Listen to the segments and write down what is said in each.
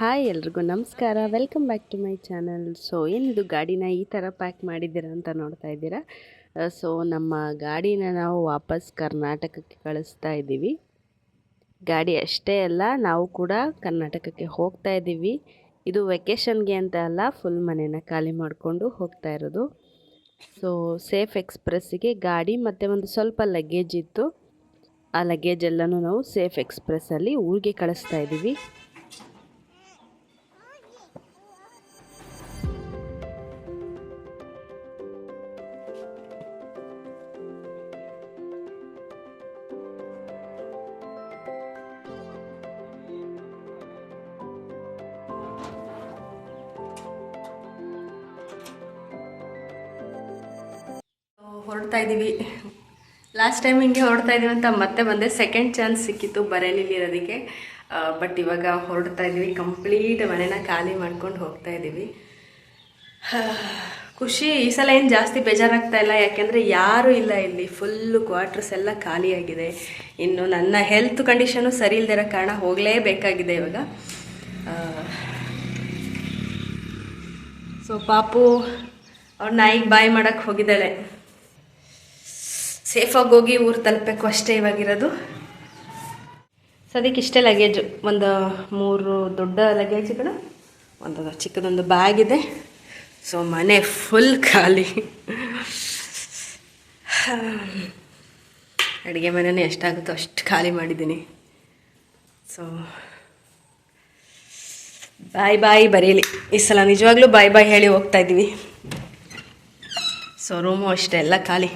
Hi ಎಲ್ರಿಗೂ ನಮಸ್ಕಾರ. Welcome back to my channel so ಏನಿದು ಗಾಡಿನ ಈ ಥರ ಪ್ಯಾಕ್ ಮಾಡಿದ್ದೀರಾ ಅಂತ ನೋಡ್ತಾ ಇದ್ದೀರಾ? ಸೊ ನಮ್ಮ ಗಾಡಿನ ನಾವು ವಾಪಸ್ ಕರ್ನಾಟಕಕ್ಕೆ ಕಳಿಸ್ತಾ ಇದ್ದೀವಿ. ಗಾಡಿ ಅಷ್ಟೇ ಅಲ್ಲ, ನಾವು ಕೂಡ ಕರ್ನಾಟಕಕ್ಕೆ ಹೋಗ್ತಾ ಇದ್ದೀವಿ. ಇದು ವೆಕೇಷನ್ಗೆ ಅಂತ ಅಲ್ಲ ಫುಲ್ ಮನೇನ ಖಾಲಿ ಮಾಡಿಕೊಂಡು ಹೋಗ್ತಾ ಇರೋದು. ಸೊ ಸೇಫ್ ಎಕ್ಸ್ಪ್ರೆಸ್ಸಿಗೆ ಗಾಡಿ ಮತ್ತು ಒಂದು ಸ್ವಲ್ಪ ಲಗೇಜ್ ಇತ್ತು. ಆ ಲಗೇಜ್ ಎಲ್ಲನೂ ನಾವು ಸೇಫ್ ಎಕ್ಸ್ಪ್ರೆಸ್ಸಲ್ಲಿ ಊರಿಗೆ ಕಳಿಸ್ತಾ ಇದ್ದೀವಿ. ಹೊರಡ್ತಾ ಇದ್ದೀವಿ ಲಾಸ್ಟ್ ಟೈಮ್ ಹಿಂಗೆ ಹೊರಡ್ತಾ ಇದ್ದೀವಿ ಅಂತ ಮತ್ತೆ ಬಂದೆ. ಸೆಕೆಂಡ್ ಚಾನ್ಸ್ ಸಿಕ್ಕಿತ್ತು ಬರೇಲಿಲಿ ಇರೋದಕ್ಕೆ. ಬಟ್ ಇವಾಗ ಹೊರಡ್ತಾ ಇದ್ದೀವಿ ಕಂಪ್ಲೀಟ್ ಮನೇನ ಖಾಲಿ ಮಾಡ್ಕೊಂಡು ಹೋಗ್ತಾ ಇದ್ದೀವಿ ಖುಷಿ, ಈ ಸಲ ಏನು ಜಾಸ್ತಿ ಬೇಜಾರಾಗ್ತಾ ಇಲ್ಲ. ಯಾಕೆಂದರೆ ಯಾರೂ ಇಲ್ಲ ಇಲ್ಲಿ. ಫುಲ್ಲು ಕ್ವಾರ್ಟರ್ಸ್ ಎಲ್ಲ ಖಾಲಿಯಾಗಿದೆ ಇನ್ನು ನನ್ನ ಹೆಲ್ತ್ ಕಂಡೀಷನು ಸರಿ ಇಲ್ದಿರೋ ಕಾರಣ ಹೋಗಲೇಬೇಕಾಗಿದೆ ಇವಾಗ. ಸೊ ಪಾಪು, ಅವ್ರ ನಾಯಿಗೆ ಬಾಯಿ ಮಾಡೋಕ್ಕೆ ಹೋಗಿದ್ದಾಳೆ. ಸೇಫಾಗಿ ಹೋಗಿ ಊರು ತಲುಪಬೇಕು ಅಷ್ಟೇ ಇವಾಗಿರೋದು. ಸದ್ಯಕ್ಕೆ ಇಷ್ಟೇ ಲಗೇಜು ಒಂದು ಮೂರು ದೊಡ್ಡ ಲಗೇಜ್ಗಳು ಒಂದು ಚಿಕ್ಕದೊಂದು ಬ್ಯಾಗ್ ಇದೆ. ಸೊ ಮನೆ ಫುಲ್ ಖಾಲಿ. ಅಡುಗೆ ಮನೆಯೇ ಎಷ್ಟಾಗುತ್ತೋ ಅಷ್ಟು ಖಾಲಿ ಮಾಡಿದ್ದೀನಿ. ಸೊ ಬಾಯ್ ಬಾಯ್ ಬರೀಲಿ. ಈ ಸಲ ನಿಜವಾಗ್ಲೂ ಬಾಯ್ ಬಾಯ್ ಹೇಳಿ ಹೋಗ್ತಾ ಇದ್ದೀವಿ. ಸೊ ರೂಮು ಅಷ್ಟೇ, ಎಲ್ಲ ಖಾಲಿ.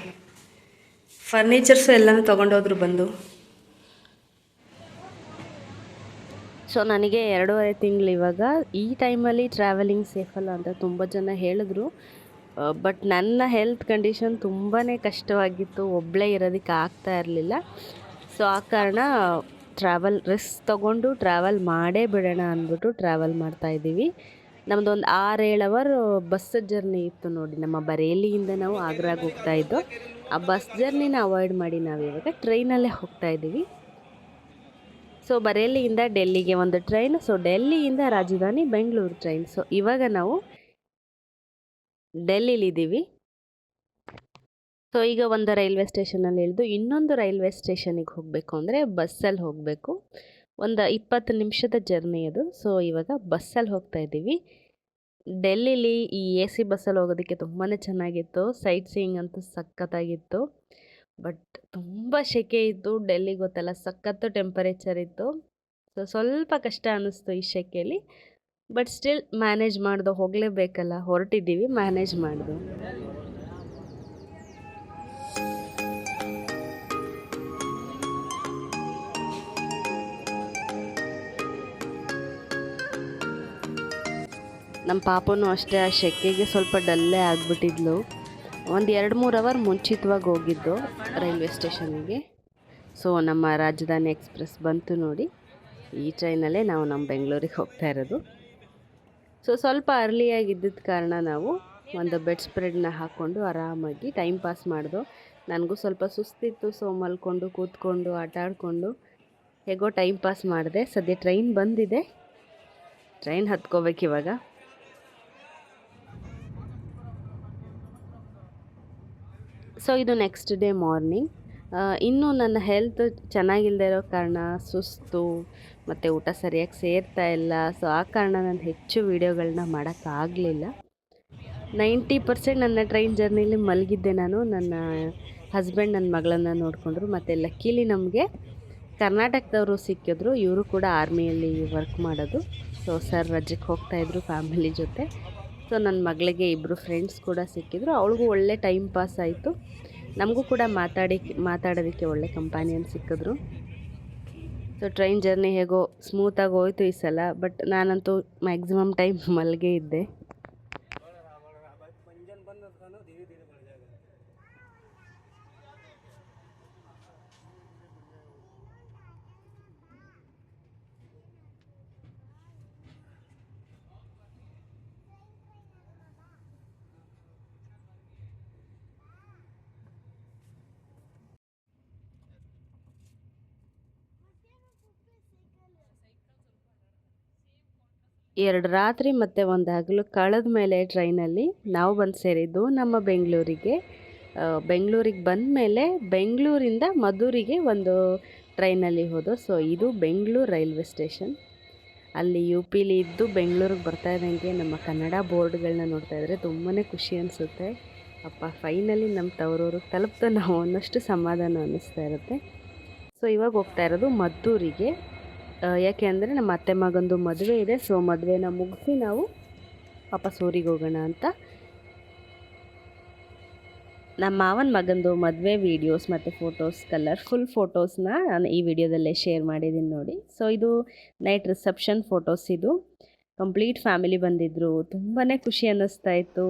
ಫರ್ನಿಚರ್ಸು ಎಲ್ಲನೂ ತೊಗೊಂಡೋದ್ರು ಬಂದು. ಸೊ ನನಗೆ ಎರಡೂವರೆ ತಿಂಗಳು ಇವಾಗ. ಈ ಟೈಮಲ್ಲಿ ಟ್ರಾವೆಲಿಂಗ್ ಸೇಫಲ್ಲ ಅಂತ ತುಂಬ ಜನ ಹೇಳಿದ್ರು. ಬಟ್ ನನ್ನ ಹೆಲ್ತ್ ಕಂಡೀಷನ್ ತುಂಬಾ ಕಷ್ಟವಾಗಿತ್ತು. ಒಬ್ಬಳೇ ಇರೋದಕ್ಕೆ ಆಗ್ತಾ ಇರಲಿಲ್ಲ. ಸೊ ಆ ಕಾರಣ ಟ್ರಾವೆಲ್ ರಿಸ್ಕ್ ತೊಗೊಂಡು ಟ್ರಾವೆಲ್ ಮಾಡೇ ಬಿಡೋಣ ಅಂದ್ಬಿಟ್ಟು ಟ್ರಾವೆಲ್ ಮಾಡ್ತಾ ಮಾಡ್ತಾಯಿದ್ದೀವಿ ನಮ್ಮದೊಂದು ಆರು ಏಳು ಅವರ್ ಬಸ್ ಜರ್ನಿ ಇತ್ತು ನೋಡಿ. ನಮ್ಮ ಬರೇಲಿಯಿಂದ ನಾವು ಆಗ್ರಾಗೆ ಹೋಗ್ತಾ ಇದ್ದೋ. ಆ ಬಸ್ ಜರ್ನಿನ ಅವಾಯ್ಡ್ ಮಾಡಿ ನಾವು ಇವಾಗ ಟ್ರೈನಲ್ಲೇ ಹೋಗ್ತಾ ಇದ್ದೀವಿ. ಸೊ ಬರೇಲಿಯಿಂದ ಡೆಲ್ಲಿಗೆ ಒಂದು ಟ್ರೈನ್ ಸೊ ಡೆಲ್ಲಿಯಿಂದ ರಾಜಧಾನಿ ಬೆಂಗಳೂರು ಟ್ರೈನ್ ಸೊ ಇವಾಗ ನಾವು ಡೆಲ್ಲಿಲಿದ್ದೀವಿ ಸೊ ಈಗ ಒಂದು ರೈಲ್ವೆ ಸ್ಟೇಷನಲ್ಲಿ ಇಳಿದು ಇನ್ನೊಂದು ರೈಲ್ವೆ ಸ್ಟೇಷನಿಗೆ ಹೋಗಬೇಕು ಅಂದರೆ ಬಸ್ಸಲ್ಲಿ ಹೋಗಬೇಕು. ಒಂದು ಇಪ್ಪತ್ತು ನಿಮಿಷದ ಜರ್ನಿ ಅದು. ಸೊ ಇವಾಗ ಬಸ್ಸಲ್ಲಿ ಹೋಗ್ತಾ ಇದ್ದೀವಿ. ಡೆಲ್ಲಿಲಿ ಈ ಎ ಸಿ ಬಸ್ಸಲ್ಲಿ ಹೋಗೋದಕ್ಕೆ ತುಂಬಾ ಚೆನ್ನಾಗಿತ್ತು. ಸೈಟ್ ಸೀಯಿಂಗ್ ಅಂತೂ ಸಖತ್ತಾಗಿತ್ತು. ಬಟ್ ತುಂಬ ಸೆಕೆ ಇತ್ತು ಡೆಲ್ಲಿ ಗೊತ್ತಲ್ಲ, ಸಖತ್ತು ಟೆಂಪರೇಚರ್ ಇತ್ತು. ಸೊ, ಸ್ವಲ್ಪ ಕಷ್ಟ ಅನ್ನಿಸ್ತು ಈ ಸೆಕೆಯಲ್ಲಿ ಬಟ್ ಸ್ಟಿಲ್ ಮ್ಯಾನೇಜ್ ಮಾಡ್ದು ಹೋಗಲೇಬೇಕಲ್ಲ, ಹೊರಟಿದ್ದೀವಿ ಮ್ಯಾನೇಜ್ ಮಾಡ್ದು. ನಮ್ಮ ಪಾಪನೂ ಅಷ್ಟೇ ಆ ಸೆಕೆಗೆ ಸ್ವಲ್ಪ ಡಲ್ಲೇ ಆಗಿಬಿಟ್ಟಿದ್ಲು. ಒಂದು ಎರಡು ಮೂರು ಅವರ್ ಮುಂಚಿತವಾಗಿ ಹೋಗಿದ್ದು ರೈಲ್ವೆ ಸ್ಟೇಷನ್ನಿಗೆ. ಸೊ, ನಮ್ಮ ರಾಜಧಾನಿ ಎಕ್ಸ್ಪ್ರೆಸ್ ಬಂತು ನೋಡಿ. ಈ ಟ್ರೈನಲ್ಲೇ ನಾವು ನಮ್ಮ ಬೆಂಗಳೂರಿಗೆ ಹೋಗ್ತಾ ಇರೋದು. ಸೊ, ಸ್ವಲ್ಪ ಅರ್ಲಿಯಾಗಿದ್ದಿದ್ದ ಕಾರಣ ನಾವು ಒಂದು ಬೆಡ್ ಸ್ಪ್ರೆಡ್ನ ಹಾಕ್ಕೊಂಡು ಆರಾಮಾಗಿ ಟೈಮ್ ಪಾಸ್ ಮಾಡ್ದು. ನನಗೂ ಸ್ವಲ್ಪ ಸುಸ್ತಿತ್ತು, ಸೊ ಮಲ್ಕೊಂಡು, ಕೂತ್ಕೊಂಡು, ಆಟ ಆಡಿಕೊಂಡು. ಹೇಗೋ ಟೈಮ್ ಪಾಸ್ ಮಾಡಿದೆ. ಸದ್ಯ ಟ್ರೈನ್ ಬಂದಿದೆ. ಟ್ರೈನ್ ಹತ್ಕೋಬೇಕು ಇವಾಗ ಸೊ ಇದು ನೆಕ್ಸ್ಟ್ ಡೇ ಮಾರ್ನಿಂಗ್ ಇನ್ನೂ ನನ್ನ ಹೆಲ್ತ್ ಚೆನ್ನಾಗಿಲ್ಲದೆ ಇರೋ ಕಾರಣ ಸುಸ್ತು, ಮತ್ತು ಊಟ ಸರಿಯಾಗಿ ಸೇರ್ತಾ ಇಲ್ಲ. ಸೊ ಆ ಕಾರಣ ನಾನು ಹೆಚ್ಚು ವೀಡಿಯೋಗಳನ್ನ ಮಾಡೋಕ್ಕಾಗಲಿಲ್ಲ. ನೈಂಟಿ ಪರ್ಸೆಂಟ್ ನನ್ನ ಟ್ರೈನ್ ಜರ್ನಿಲಿ ಮಲಗಿದ್ದೆ ನಾನು. ನನ್ನ ಹಸ್ಬೆಂಡ್ ನನ್ನ ಮಗಳನ್ನು ನೋಡಿಕೊಂಡ್ರು, ಮತ್ತು ಲಕ್ಕೀಲಿ ನಮಗೆ ಕರ್ನಾಟಕದವರು ಸಿಕ್ಕಿದ್ರು. ಇವರು ಕೂಡ ಆರ್ಮಿಯಲ್ಲಿ ವರ್ಕ್ ಮಾಡೋದು. ಸೊ ಸರ್ ರಜಕ್ಕೆ ಹೋಗ್ತಾಯಿದ್ರು ಫ್ಯಾಮಿಲಿ ಜೊತೆ. ಸೊ ನನ್ನ ಮಗಳಿಗೆ ಇಬ್ಬರು ಫ್ರೆಂಡ್ಸ್ ಕೂಡ ಸಿಕ್ಕಿದ್ರು. ಅವಳಿಗೂ ಒಳ್ಳೆ ಟೈಮ್ ಪಾಸ್ ಆಯಿತು. ನಮಗೂ ಕೂಡ ಮಾತಾಡಿ, ಮಾತಾಡೋದಕ್ಕೆ ಒಳ್ಳೆ ಕಂಪಾನಿಯನ್ ಸಿಕ್ಕಿದ್ರು. ಸೊ ಟ್ರೈನ್ ಜರ್ನಿ ಹೇಗೋ ಸ್ಮೂತಾಗಿ ಹೋಯ್ತು ಈ ಸಲ ಬಟ್ ನಾನಂತೂ ಮ್ಯಾಕ್ಸಿಮಮ್ ಟೈಮ್ ಮಲ್ಗೆ ಇದ್ದೆ. ಎರಡು ರಾತ್ರಿ ಮತ್ತು ಒಂದು ಹಗಲು ಕಳೆದ ಮೇಲೆ ಟ್ರೈನಲ್ಲಿ ನಾವು ಬಂದು ಸೇರಿದ್ದು ನಮ್ಮ ಬೆಂಗಳೂರಿಗೆ. ಬೆಂಗಳೂರಿಗೆ ಬಂದ ಮೇಲೆ ಬೆಂಗಳೂರಿಂದ ಮಧುರಿಗೆ ಒಂದು ಟ್ರೈನಲ್ಲಿ ಹೋದೋ, ಸೊ ಇದು ಬೆಂಗಳೂರು ರೈಲ್ವೆ ಸ್ಟೇಷನ್. ಅಲ್ಲಿ ಯು ಪಿಲಿ ಇದ್ದು ಬೆಂಗಳೂರಿಗೆ ಬರ್ತಾ ಇದ್ದಂಗೆ ನಮ್ಮ ಕನ್ನಡ ಬೋರ್ಡ್ಗಳನ್ನ ನೋಡ್ತಾ ಇದ್ದರೆ ತುಂಬಾ ಖುಷಿ ಅನಿಸುತ್ತೆ. ಅಪ್ಪ, ಫೈನಲಿ ನಮ್ಮ ತವರೂರಿಗೆ ತಲುಪ್ತಾ ನಾವು ಅನ್ನಷ್ಟು ಸಮಾಧಾನ ಅನ್ನಿಸ್ತಾ ಇರುತ್ತೆ. ಸೊ ಇವಾಗ ಹೋಗ್ತಾ ಇರೋದು ಮದ್ದೂರಿಗೆ. ಯಾಕೆ ಅಂದರೆ ನಮ್ಮ ಅತ್ತೆ ಮಗಂದು ಮದುವೆ ಇದೆ. ಸೊ ಮದುವೆನ ಮುಗಿಸಿ ನಾವು ವಾಪಸ್ ಊರಿಗೆ ಹೋಗೋಣ ಅಂತ. ನಮ್ಮ ಮಾವನ ಮಗಂದು ಮದುವೆ ವೀಡಿಯೋಸ್ ಮತ್ತು ಫೋಟೋಸ್ ಕಲರ್ಫುಲ್ ಫೋಟೋಸ್ನ ನಾನು ಈ ವಿಡಿಯೋದಲ್ಲೇ ಶೇರ್ ಮಾಡಿದ್ದೀನಿ ನೋಡಿ. ಸೊ ಇದು ನೈಟ್ ರಿಸೆಪ್ಷನ್ ಫೋಟೋಸ್ ಇದು. ಕಂಪ್ಲೀಟ್ ಫ್ಯಾಮಿಲಿ ಬಂದಿದ್ದರು ತುಂಬಾ ಖುಷಿ ಅನ್ನಿಸ್ತಾ ಇತ್ತು.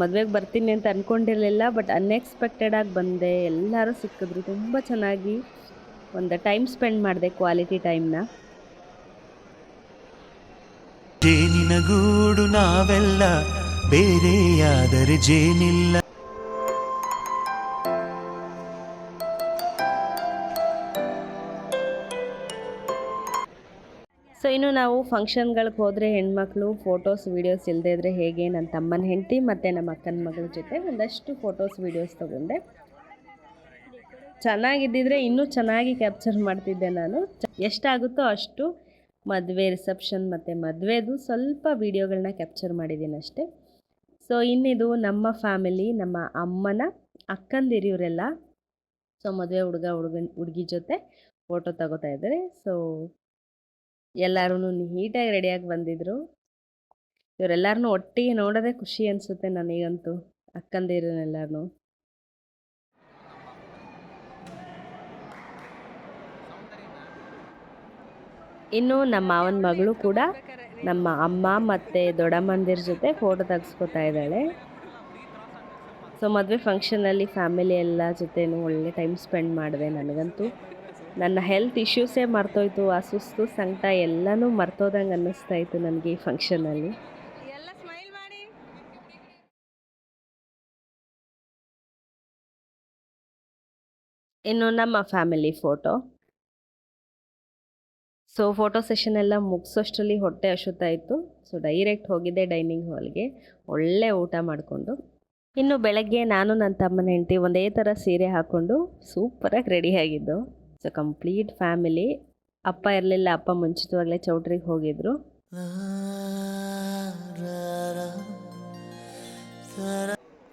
ಮದುವೆಗೆ ಬರ್ತೀನಿ ಅಂತ ಅಂದ್ಕೊಂಡಿರಲಿಲ್ಲ ಬಟ್ ಅನ್ಎಕ್ಸ್ಪೆಕ್ಟೆಡಾಗಿ ಬಂದೆ. ಎಲ್ಲರೂ ಸಿಕ್ಕಿದ್ರು. ತುಂಬ ಚೆನ್ನಾಗಿ ಒಂದು ಟೈಮ್ ಸ್ಪೆಂಡ್ ಮಾಡಿದೆ ಕ್ವಾಲಿಟಿ ಟೈಮ್ನ ಜೇನಿನ ಗೂಡು ನಾವೆಲ್ಲ ಬೇರೆಯಾದರೆ ಜೇನಿಲ್ಲ. ಸೊ ಇನ್ನು ನಾವು ಫಂಕ್ಷನ್ಗಳಿಗೆ ಹೋದರೆ ಹೆಣ್ಮಕ್ಳು ಫೋಟೋಸ್ ವೀಡಿಯೋಸ್ ಇಲ್ಲದೇ ಇದ್ದರೆ ಹೇಗೆ? ನನ್ನ ತಮ್ಮನ ಹೆಂಡತಿ ಮತ್ತು ನಮ್ಮ ಅಕ್ಕನ ಮಗಳ ಜೊತೆ ಒಂದಷ್ಟು ಫೋಟೋಸ್ ವೀಡಿಯೋಸ್ ತೊಗೊಂಡೆ. ಚೆನ್ನಾಗಿದ್ದಿದ್ರೆ ಇನ್ನೂ ಚೆನ್ನಾಗಿ ಕ್ಯಾಪ್ಚರ್ ಮಾಡ್ತಿದ್ದೆ ನಾನು. ಎಷ್ಟಾಗುತ್ತೋ ಅಷ್ಟು ಮದುವೆ ರಿಸೆಪ್ಷನ್ ಮತ್ತು ಮದುವೆದು ಸ್ವಲ್ಪ ವೀಡಿಯೋಗಳನ್ನ ಕ್ಯಾಪ್ಚರ್ ಮಾಡಿದ್ದೀನಿ ಅಷ್ಟೇ. ಸೊ ಇನ್ನಿದು ನಮ್ಮ ಫ್ಯಾಮಿಲಿ ನಮ್ಮ ಅಮ್ಮನ ಅಕ್ಕಂದಿರಿಯವರೆಲ್ಲ ಸೊ ಮದುವೆ ಹುಡುಗ ಹುಡುಗನ ಹುಡುಗಿ ಜೊತೆ ಫೋಟೋ ತಗೋತಾ ಇದ್ದಾರೆ. ಸೊ ಎಲ್ಲರೂ ನೀಟಾಗಿ ರೆಡಿಯಾಗಿ ಬಂದಿದ್ದರು ಇವರೆಲ್ಲರನ್ನೂ ಒಟ್ಟಿಗೆ ನೋಡೋದೇ ಖುಷಿ ಅನಿಸುತ್ತೆ ನನಗಂತೂ ಅಕ್ಕಂದಿರನ್ನೆಲ್ಲರನ್ನೂ ಇನ್ನು ನಮ್ಮ ಮಾವನ ಮಗಳು ಕೂಡ ನಮ್ಮ ಅಮ್ಮ ಮತ್ತು ದೊಡ್ಡಮ್ಮಂದಿರ ಜೊತೆ ಫೋಟೋ ತೆಗೆಸ್ಕೊತಾ ಇದ್ದಾಳೆ. ಸೊ ಮದುವೆ ಫಂಕ್ಷನಲ್ಲಿ ಫ್ಯಾಮಿಲಿ ಎಲ್ಲ ಜೊತೆನೂ ಒಳ್ಳೆ ಟೈಮ್ ಸ್ಪೆಂಡ್ ಮಾಡಿದೆ ನನಗಂತೂ. ನನ್ನ ಹೆಲ್ತ್ ಇಶ್ಯೂಸೇ ಮರ್ತೋಯ್ತು ಆ ಸುಸ್ತು ಸಂಕಟ ಎಲ್ಲನೂ ಮರ್ತೋದಂಗೆ ಅನ್ನಿಸ್ತಾ ಇತ್ತು ನನಗೆ ಈ ಫಂಕ್ಷನಲ್ಲಿ ಇನ್ನು ನಮ್ಮ family photo so photo session ಎಲ್ಲ ಮುಗಿಸೋಷ್ಟರಲ್ಲಿ ಹೊಟ್ಟೆ ಹಸುತ್ತಾ ಇತ್ತು. ಸೊ ಡೈರೆಕ್ಟ್ ಹೋಗಿದ್ದೆ ಡೈನಿಂಗ್ ಹಾಲ್ಗೆ ಒಳ್ಳೆ ಊಟ ಮಾಡಿಕೊಂಡು. ಇನ್ನು ಬೆಳಗ್ಗೆ ನಾನು ನನ್ನ ತಮ್ಮನ ಹೆಂಡತಿ ಒಂದೇ ಥರ ಸೀರೆ ಹಾಕ್ಕೊಂಡು ಸೂಪರಾಗಿ ರೆಡಿ ಆಗಿದ್ದು. ಸೊ ಕಂಪ್ಲೀಟ್ ಫ್ಯಾಮಿಲಿ ಅಪ್ಪ ಇರಲಿಲ್ಲ, ಅಪ್ಪ ಮುಂಚಿತವಾಗಲೇ ಚೌಟ್ರಿಗೆ ಹೋಗಿದ್ರು.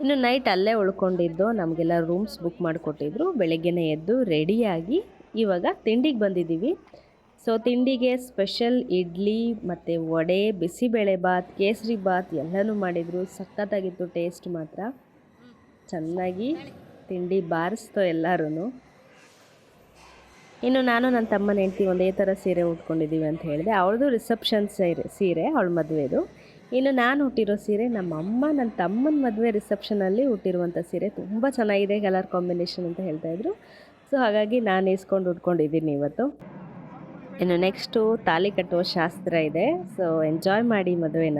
ಇನ್ನು ನೈಟ್ ಅಲ್ಲೇ ಉಳ್ಕೊಂಡಿದ್ದು. ನಮಗೆಲ್ಲ ರೂಮ್ಸ್ ಬುಕ್ ಮಾಡಿಕೊಟ್ಟಿದ್ರು. ಬೆಳಗ್ಗೆನೇ ಎದ್ದು ರೆಡಿಯಾಗಿ ಇವಾಗ ತಿಂಡಿಗೆ ಬಂದಿದ್ದೀವಿ. ಸೊ ತಿಂಡಿಗೆ ಸ್ಪೆಷಲ್ ಇಡ್ಲಿ ಮತ್ತು ವಡೆ ಬಿಸಿಬೇಳೆ ಬಾತ್, ಕೇಸರಿ ಬಾತ್ ಎಲ್ಲನೂ ಮಾಡಿದರು. ಸಖತ್ತಾಗಿತ್ತು ಟೇಸ್ಟ್ ಮಾತ್ರ. ಚೆನ್ನಾಗಿ ತಿಂಡಿ ಬಾರಿಸ್ತು ಎಲ್ಲರೂ ಇನ್ನು ನಾನು ನನ್ನ ತಮ್ಮನ ಹೆಂಡತಿ ಒಂದೇ ಥರ ಸೀರೆ ಉಟ್ಕೊಂಡಿದ್ದೀವಿ ಅಂತ ಹೇಳಿದೆ. ಅವಳದು ರಿಸೆಪ್ಷನ್ ಸೀರೆ ಸೀರೆ, ಅವಳ ಮದುವೆದು. ಇನ್ನು ನಾನು ಹುಟ್ಟಿರೋ ಸೀರೆ ನಮ್ಮ ಅಮ್ಮ, ನನ್ನ ತಮ್ಮನ ಮದುವೆ ರಿಸೆಪ್ಷನಲ್ಲಿ ಹುಟ್ಟಿರುವಂಥ ಸೀರೆ. ತುಂಬ ಚೆನ್ನಾಗಿದೆ ಕಲರ್ ಕಾಂಬಿನೇಷನ್ ಅಂತ ಹೇಳ್ತಾಯಿದ್ರು ಸೊ ಹಾಗಾಗಿ ನಾನು ಇಸ್ಕೊಂಡು ಉಟ್ಕೊಂಡಿದ್ದೀನಿ ಇವತ್ತು. ಇನ್ನು ನೆಕ್ಸ್ಟು ತಾಲಿ ಕಟ್ಟುವ ಶಾಸ್ತ್ರ ಇದೆ. ಸೊ ಎಂಜಾಯ್ ಮಾಡಿ ಮದುವೆನ.